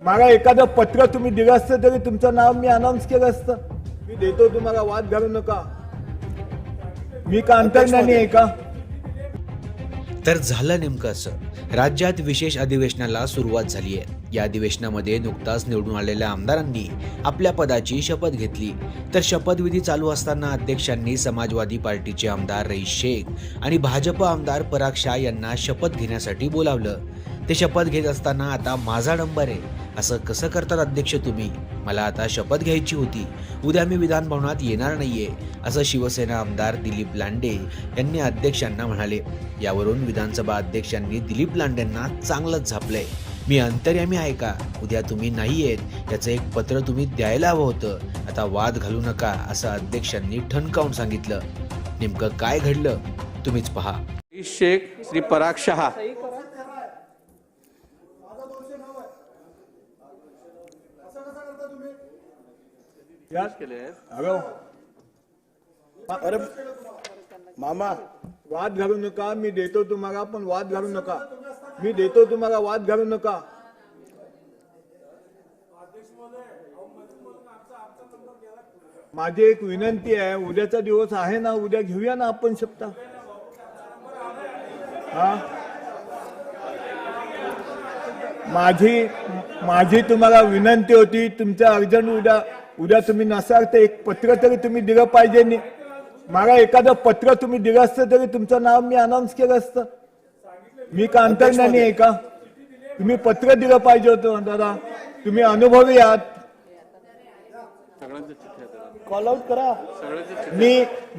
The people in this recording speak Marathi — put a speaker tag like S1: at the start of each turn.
S1: मला एखादं पत्र तुम्ही दिलं असतं तरी तुमचं नाव मी अनाऊन्स केलं असतं. मी देतो तुम्हाला वाद घालू नका. मी का अंतर्ज्ञानी आहे का?
S2: तर झालं नेमकं असं. राज्यात विशेष अधिवेशनाला सुरुवात झाली आहे. या अधिवेशनामध्ये नुकताच निवडून आलेल्या आमदारांनी आपल्या पदाची शपथ घेतली. तर शपथविधी चालू असताना अध्यक्षांनी समाजवादी पार्टीचे आमदार रईस शेख आणि भाजप आमदार पराग शाह यांना शपथ घेण्यासाठी बोलावलं. ते शपथ घेत असताना आता माझा नंबर आहे. असं कसं करतात अध्यक्ष तुम्ही? मला आता शपथ घ्यायची होती. उद्या मी विधान भवनात येणार नाहीये असं शिवसेना आमदार दिलीप लांडे यांनी अध्यक्षांना म्हणाले. यावरून विधानसभा अध्यक्षांनी दिलीप लांडेंना चांगलंच झापलंय. मी अंतर्यामी आहे का? उद्या तुम्ही नाही येत. याचं एक पत्र तुम्ही द्यायला हवं होतं. आता वाद घालू नका असं अध्यक्षांनी ठणकावून सांगितलं. नेमकं काय घडलं? तुम्हीच पहा.
S3: शेख श्री पराग शहा.
S4: अरे मामा
S1: वाद घालू नका मी देतो तुम्हाला पण वाद घालू नका. मी देतो तुम्हाला वाद घालू नका. माझी एक विनंती आहे उद्याचा दिवस आहे ना उद्या घेऊया ना आपण शकता हा? माझी माझी तुम्हाला विनंती होती तुमच्या अर्जंट उद्या उद्या तुम्ही नसाल तर एक पत्र तरी तुम्ही दिलं पाहिजे मला एखादं पत्र तुम्ही दिलं असतं तरी तुमचं नाव मी अनाऊन्स केलं असतं. मी का अंतर्ज्ञानी आहे का? तुम्ही पत्र दिलं पाहिजे होतं दादा. तुम्ही अनुभवी आहात.
S4: कॉल आउट करा.
S1: मी